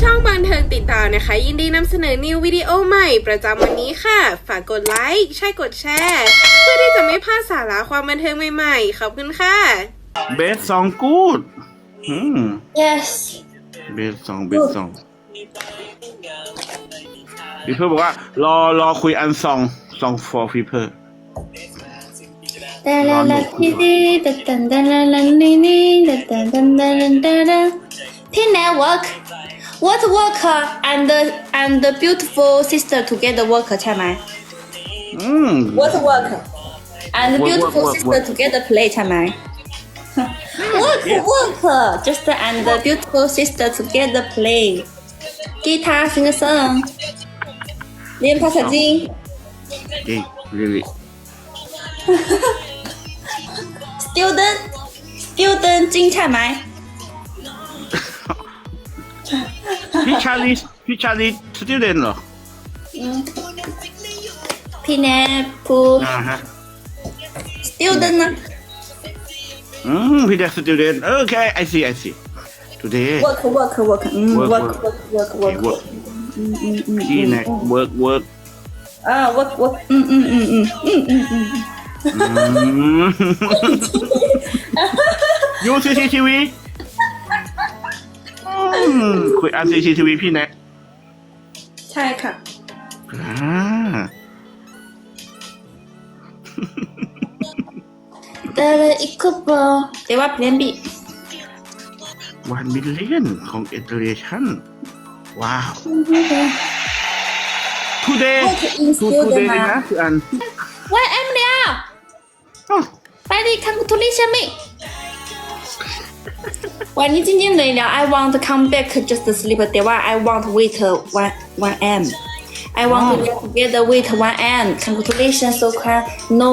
ช่องบันเทิงติดตามนะคะ ยินดีนำเสนอนิววิดีโอใหม่ประจำวันนี้ค่ะ ฝากกดไลค์ใช่กดแชร์ เพื่อที่จะไม่พลาดสาระความบันเทิงใหม่ๆ ขอบคุณค่ะเบสสองกูดอืม Yes. เบสสองเบสสองพี่เพื่อบอกว่ารอรอคุยอันสองสอง for people Team network. What worker and the and the beautiful sister together work ใช่ไหมอืม What work and the Work, beautiful work, work, sister work. together play ใช่ไหม Work work just and the beautiful sister together play กีตาร์ sing a song เรียนภาษาจีนเก่ง really student student จริงใช่ไหมพี่ชาลีพี่ชาลี student เหรอพี่แนทพูอ่าฮะ student นะอืมพี่เด็ก student โอเค I see I see today work work work อืม Work, work work. work work work work พี่เนี่ย work work อ่า work work อืมอืมอืมอืม อืมอืมอืมอืมยู CCTV อืมคุยอัน CCTV พี่แน็กใช่ค่ะอ่าแต่ละอีกคุปเปอร์แต่ว่าเพลงบีวันมิลเลียนของเอเตอร์ชันว้าว today Work in to student today นะนะคืออันว่า ไปดิคังทุลิใช่ไหมวันนี้จริงๆเลยแล้ว I want to come back just to sleep แต่ว่า I want to wait one one m I want to get together with one m congratulations so can no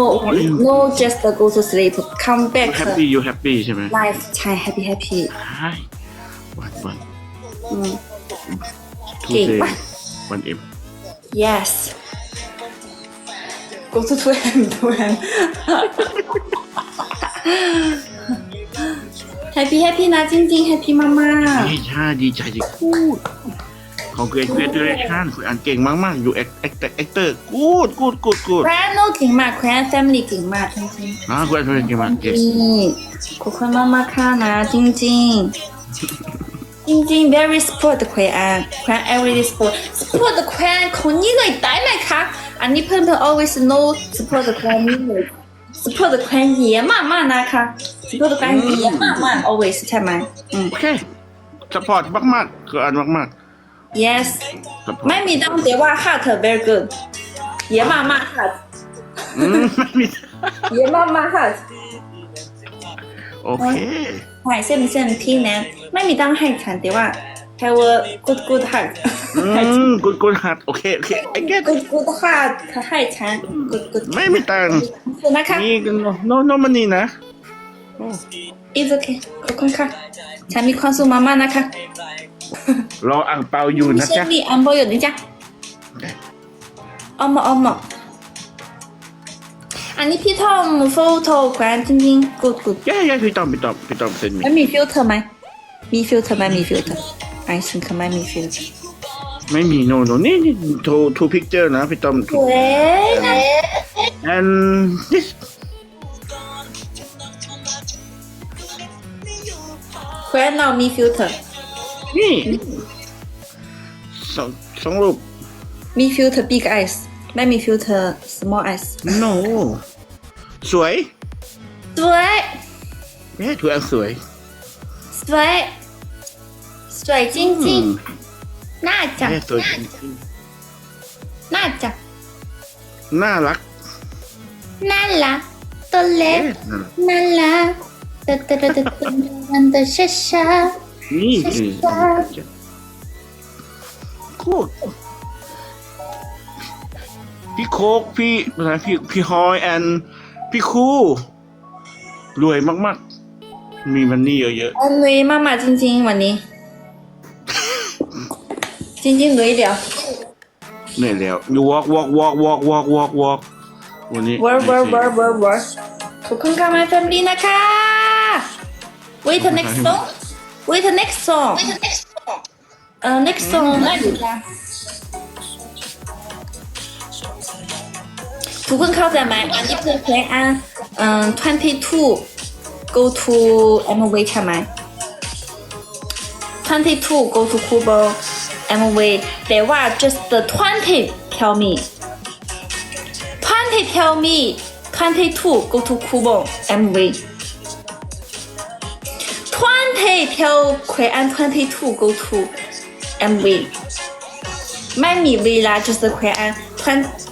no just go to sleep come back happy you happy ใช่ไหม life ใช่ happy happy ใช่วันวันอืม two เก่ง day มากวันเอ็ม yes go to 2 m 2 m happy happy นะจริงๆ happy มากนี่ใช่ดีใจจริงกูดของเกรดเกรดชันคุยอันเก่งมากๆ อยู่แอคแอคแอคเตอร์กูดกูดกูดกูดแควนโนเก่งมากแควน family เก่งมากจริงอ่าคุยอันเก่งมากเก่งๆนี่ขอบคุณมากๆค่ะนะจริงๆจริงๆ very support แควนแค วน every support support แควนคนนี้เลยได้ไหมคะอันนี้เพื่อนๆ always know support แควนนี่เลย support แควนเยอะมากๆนะคะ support แควนเยอะมากๆ always ใช่ไหมอืม โอเคสปอร์ตมากๆคืออันมาก yes ๆ support ไม่มีต้องแต่ว่า heart very good เยอะมากๆ heart อืมไม่มีเยอะมากๆ heart โอเค ใช่เส้นเส้นพี่แนนไม่มีตั้งให้ฉันแต่ว่า have a good good heart อืมกุดกุดหัดโอเคโอเคไอ้เก็ต good good heart ให้ฉัน good good ไม่มีตังค์ขอบคุณนะคะ นี่กันโนโนมันนี่นะ it's okay ขอบคุณค่ะ ฉันมีความสุขมากๆนะคะรออ่างเปาอยู่มีนะเช่นจ๊ะนี้อันโบอยู่นี่จ้ะอมอมอันนี้พี่ทอมโฟโต้แควนจริงๆ good good แย่แย่พี่ตอมพี่ตอมพี่ตอมเซ็นมี แล้วมีฟิลเตอร์ไหม มีฟิลเตอร์ไหมมีฟิลเตอร์ I think ไม่มีฟิลเตอร์ไม่มีโนโนนี่นี่ two two picture นะพี่ตอมเว้ยนะ and this แควนเรามีฟิลเตอร์นี่สองสองรูป มีฟิลเตอร์ big eyes ไม่มีฟิลเตอร์ small eyes no สวย สวยแย่ถืออันสวย สวย สวยจริงจริงอืมน่าจังแย่สวยจริงน่าจังๆน่ารักน่ารักตัวเล็แย่กน่ารักน่ารักตะตะตะตะตะมันตะช้าช้า นี่คือโคตรพี่โคกพี่อะไรพี่พี่ฮอยแอนพี่คูรวยมากๆ มีมันนี่เยอะอันนี้มามาจริง ๆ วันนี้ 晶晶เหนื่อยเดี๋ยว เหนื่อยแล้ว you walk walk walk walk walk walk walk walk work work work work work ขอบคุณค่ะ my family นะคะ wait next song wait next song wait the next song เอ่อ next song ได้หรือยังทุกคนเข้าใจไหมอันนี้คือเพลงอันเอ่อ22 go to MV ใช่ไหม22 go to Kubo MV they were just the 20 me, 20 Tell me, 22 Go to Kubon MV. 20 Pyeongkwe and 22 Go to MV. Mami Villa just the and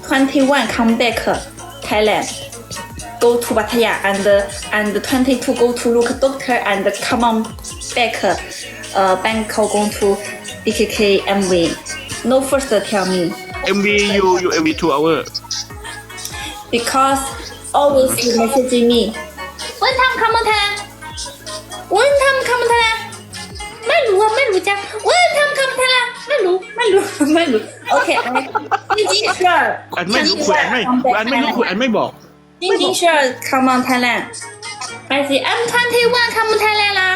21 come back Thailand go to Pattaya and and 22 go to look doctor and come on back uh, Bangkok Go to BKK MV no first tell me MV you you MV two hour because always you messaging me when time come on Thailand when time come on Thailand ไม่รู้อะไม่รู้จัก when time come Thailand ไม่รู้ไม่รู้ไม่รู้โอเคจริงๆ sure อันไม่รู้คุณอันไม่อันไม่รู้คุณอันไม่บอกจริงๆ sure come on Thailand I see I'm 21 come on Thailand 啦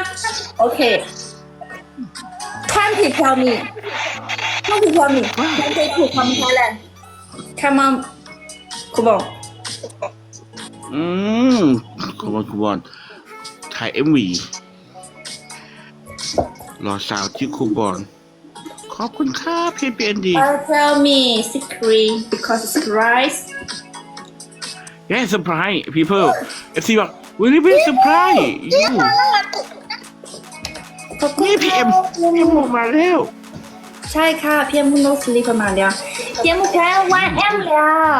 OK 20 tell me 20 tell me 22 come on Thailand come on คุณบอกอืมขอบคุณคุณบอลถ่าย MV รอสาวที่ครูบอลขอบคุณครับพี่เป็นดี Uh, tell me secret because it's rice. Yeah surprise people FC บอก very very surprise you ขอบคุณนี่พี่เอ็มพี่เอ็มออกมาแล้ว ใช่ค่ะพี่เอ็มเพิ่งลงสลีปมาแล้วพี่เอ็มแค่วันเอ็มแล้ว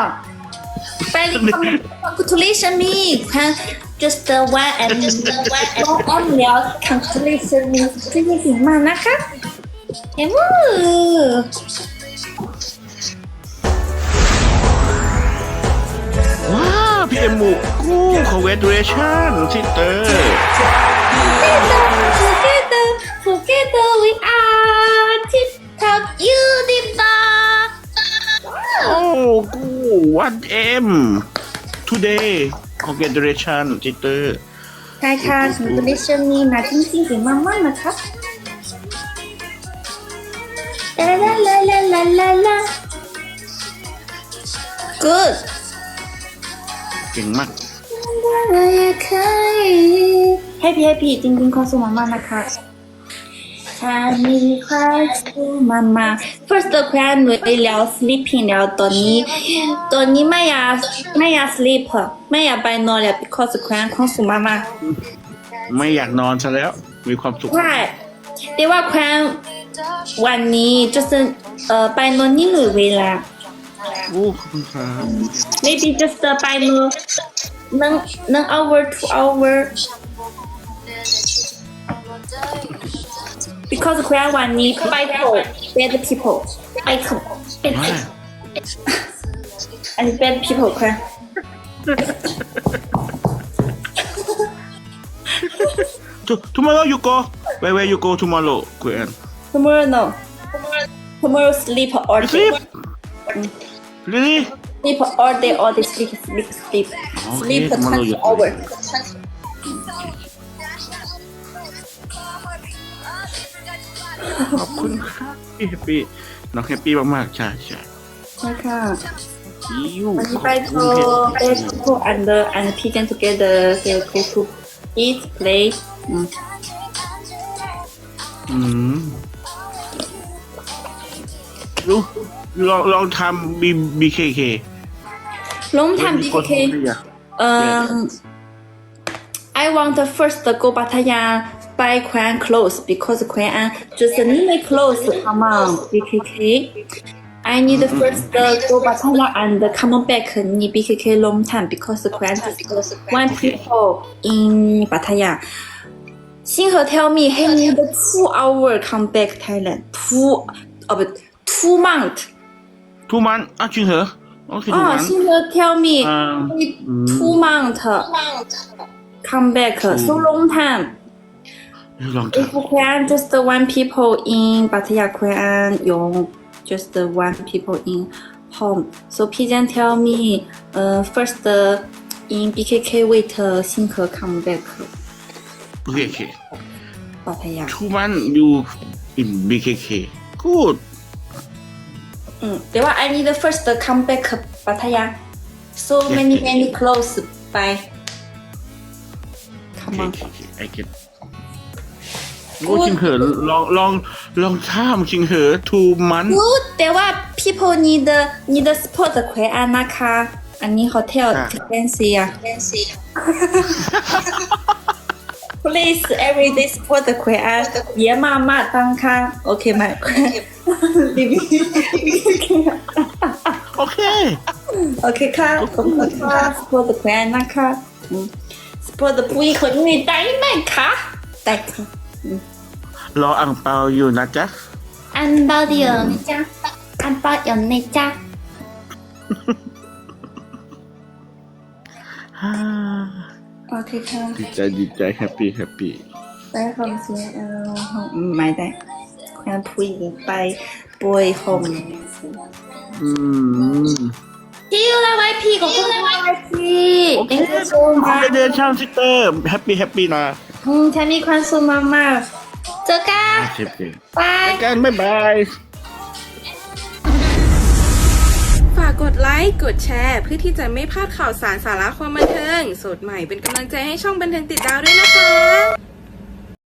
ไปรีบ congratulation me ค่ะ just the one and one M แล้ว congratulation me ที่นี่ถึงมานะคะเอ็มว้าวพี่เอ็มบุกู้ congratulation ซิสเตอร์ together together we are tip top you did not โอ้กู้วันเอ็ม today congratulation ซิสเตอร์ใช่ค่ะ congratulation me นะจริงๆถึงมากๆนะคะลาลาลาลาลาลาลา good เก่งมาก happy happy จริงๆความสุขมากๆนะคะ ถ้ามีความสุขมากๆ first คุยหนูแล้ว sleeping แล้วตอนนี้ ตอนนี้ไม่อยากไม่อยาก sleep ไม่อยากไปนอนแล้ว because คุยความสุขมากๆไม่อยากนอนซะแล้ว มีความสุขใช่แต่ว่าแควนวันนี้就是เอ่อไปนอนนี่หรือเวลาโอ้ขอบคุณครับ maybe just ไปนอนหนึ่งหนึ่ง hour two hour because แควนวันนี้ไปโผ bad people ไปถูกเป็นว้าอันนี้ bad people แควน To, tomorrow you go where where you go tomorrow คุณแอน tomorrow no tomorrow sleep all day sleep really sleep all day all day sleep sleep sleep sleep for tomorrow you 20 hour ขอบคุณครับพี่แฮปปี้น้องแฮปปี้มากๆใช่ใช่ใช่ค่ะอิววันนี้ไปโทรไปโทร and the and pigeon together they go to eat play อืมอืมดูลองลองทำ B BKK ลงทำ DKK เอ่อ I want the first go Pattaya buy Quran clothes because Quran just limit clothes. Come on, BKK. I need mm-hmm. first uh, go Batala and come back in BKK long time because Quran just one people in Bataya. Xinhe tell me he need two hour come back Thailand. Two, uh, but two month. Two month. Ah, Xinhe. Okay, oh, tell me um, two month. Come back so long time. Long time. If you can, just the one people in bataya kuan, Yong, just the one people in home. So Pijan tell me, uh, first uh, in BKK wait uh, come back. BKK. Pattaya. Two months you in BKK. Good. Mm, that one I need the first uh, come back uh, Bataya. So many many close Bye. Come okay, on. Okay, okay. I can. โอ้ชิงเหอะลองลองลองข้ามชิงเหอะ two months good แต่ว่า people need need support แขวอานะคะ อันนี้ hotel ค่ะ fancy อะ fancy please every day support แขวอาเยี่ยมมากๆตั้งค่ะโอเคไหมโอเค โอเคค่ะขอบคุณค่ะ support แขวอานะคะอืม support ผู้หญิงคนนี้ได้ไหมคะได้ค่ะ รออ่างเปาอยู่นะจ๊ะอันเบาเดียวนะจ๊ะอันเบาอยู่นะจ๊ะฮ่าโอเคค่ะดีใจดีใจแฮปปี้แฮปปี้ได้ความเสียเอออืมไม่ได้แค่ผู้หญิงไปบอยโฮมอืมพี่อยู่แล้วไว้พี่ขอบคุณมากเลยพี่โอเค Thank you so ไป much เดินช่างซิสเตอร์แฮปปี้แฮปปี้นะ อืมฉันมีความสุขมากๆเจอกันโอเคบายเจอกันบ๊ายบาย ฝากกดไลค์ กดแชร์ เพื่อที่จะไม่พลาดข่าวสารสาระความบันเทิง สดใหม่เป็นกำลังใจให้ช่องบันเทิงติดดาวด้วยนะคะ